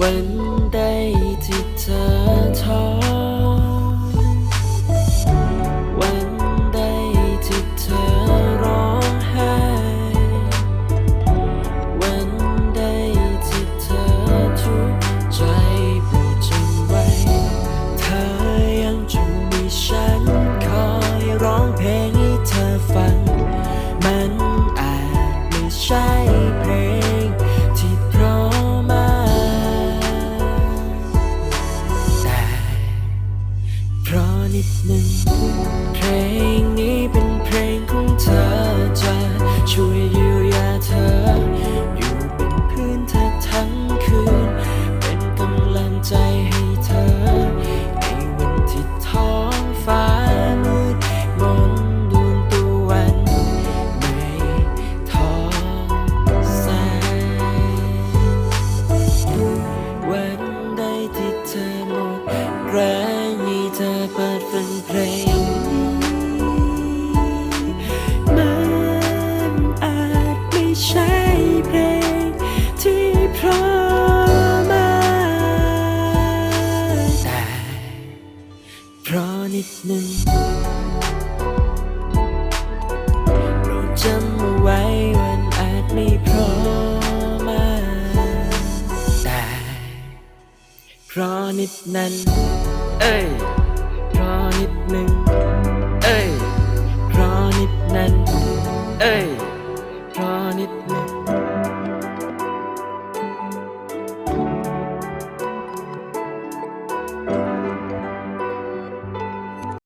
วันใด listening. ใช้เพลงที่พร้อมากแต่เพราะนิดนึงโปรดจำเอาไว้วันอาจไม่พร้อมมากแต่เพราะนิดนั้น เอ้ยเพราะนิดนึง เอ้ยเพราะนิดนั้น เอ้ย with me.